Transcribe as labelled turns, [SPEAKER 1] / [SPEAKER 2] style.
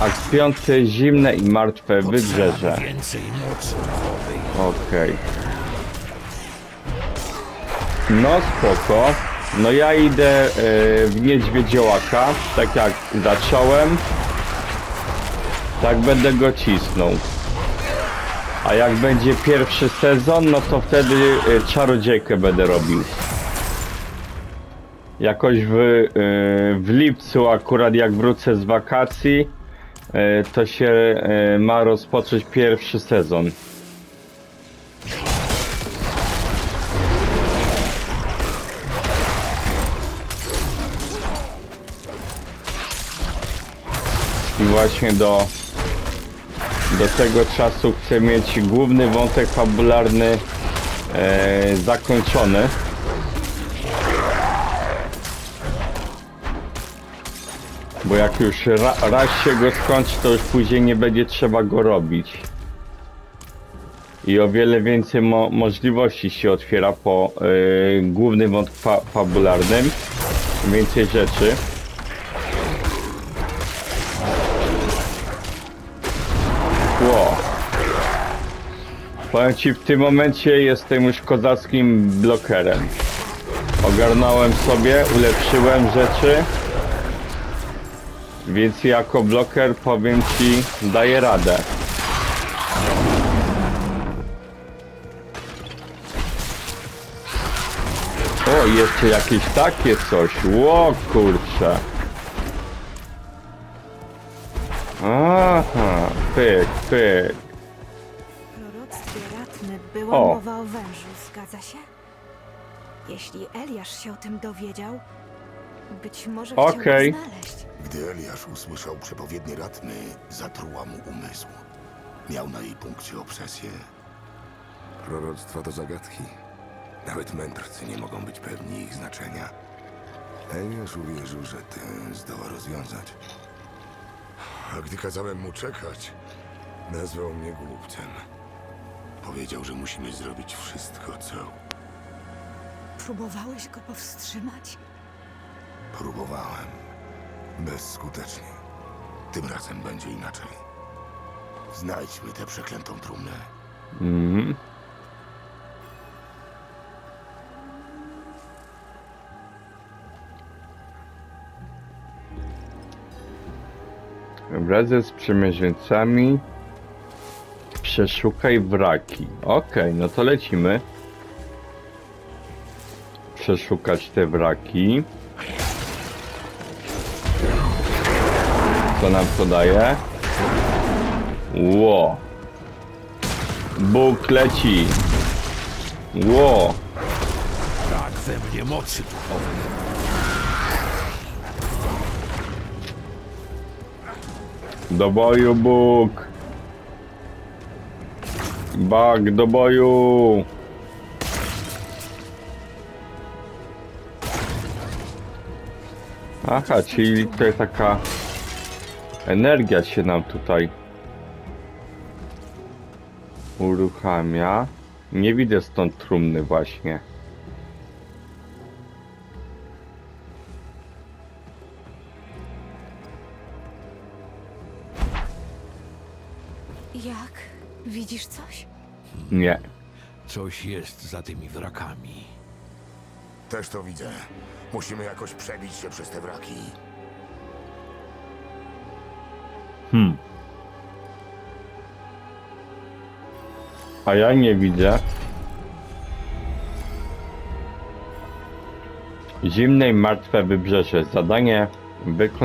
[SPEAKER 1] Akt piąty, zimne i martwe wybrzeże. Okej. No spoko. No ja idę e, w Niedźwiedziołaka, tak jak zacząłem. Tak będę go cisnął. A jak będzie pierwszy sezon, no to wtedy e, czarodziejkę będę robił. Jakoś w, e, w lipcu akurat jak wrócę z wakacji, to się e, ma rozpocząć pierwszy sezon. I właśnie do, do tego czasu chcę mieć główny wątek fabularny e, zakończony. Bo jak już ra, raz się go skończy, to już później nie będzie trzeba go robić. I o wiele więcej mo możliwości się otwiera po e, głównym wątku fa fabularnym. Więcej rzeczy. Ło. Powiem ci, w tym momencie jestem już kozackim blokerem. Ogarnąłem sobie, ulepszyłem rzeczy. Więc jako bloker powiem ci, daję radę. O, jeszcze jakieś takie coś. Ło, kurczę. Aha, pyk, pyk.
[SPEAKER 2] W proroctwie Ratny była
[SPEAKER 1] O.
[SPEAKER 2] mowa o wężu, zgadza się? Jeśli Eliasz się o tym dowiedział, być może chciał
[SPEAKER 1] Okej.
[SPEAKER 2] znaleźć.
[SPEAKER 3] Gdy Eliasz usłyszał przepowiednie ratny, zatruła mu umysł. Miał na jej punkcie obsesję. Proroctwa to zagadki. Nawet mędrcy nie mogą być pewni ich znaczenia. Eliasz uwierzył, że ten zdoła rozwiązać. A gdy kazałem mu czekać, nazwał mnie głupcem. Powiedział, że musimy zrobić wszystko, co
[SPEAKER 2] Próbowałeś go powstrzymać?
[SPEAKER 3] próbowałem. Bezskutecznie. Tym razem będzie inaczej. Znajdźmy tę przeklętą trumnę.
[SPEAKER 1] Mhm. Wraz ze sprzymierzeńcami przeszukaj wraki. Okej, no to lecimy. Przeszukać te wraki. Co nam to daje? Ło. Bóg leci. Ło.
[SPEAKER 4] Brak we mnie mocy duchowej.
[SPEAKER 1] Do boju Bóg. Bak do boju. Aha, czyli to jest taka energia się nam tutaj uruchamia. Nie widzę stąd trumny właśnie.
[SPEAKER 2] Jak? Widzisz coś?
[SPEAKER 1] Nie.
[SPEAKER 4] Coś jest za tymi wrakami.
[SPEAKER 3] Też to widzę. Musimy jakoś przebić się przez te wraki.
[SPEAKER 1] Hmm. A ja nie widzę. Zimne i martwe wybrzeże. Zadanie wykonane.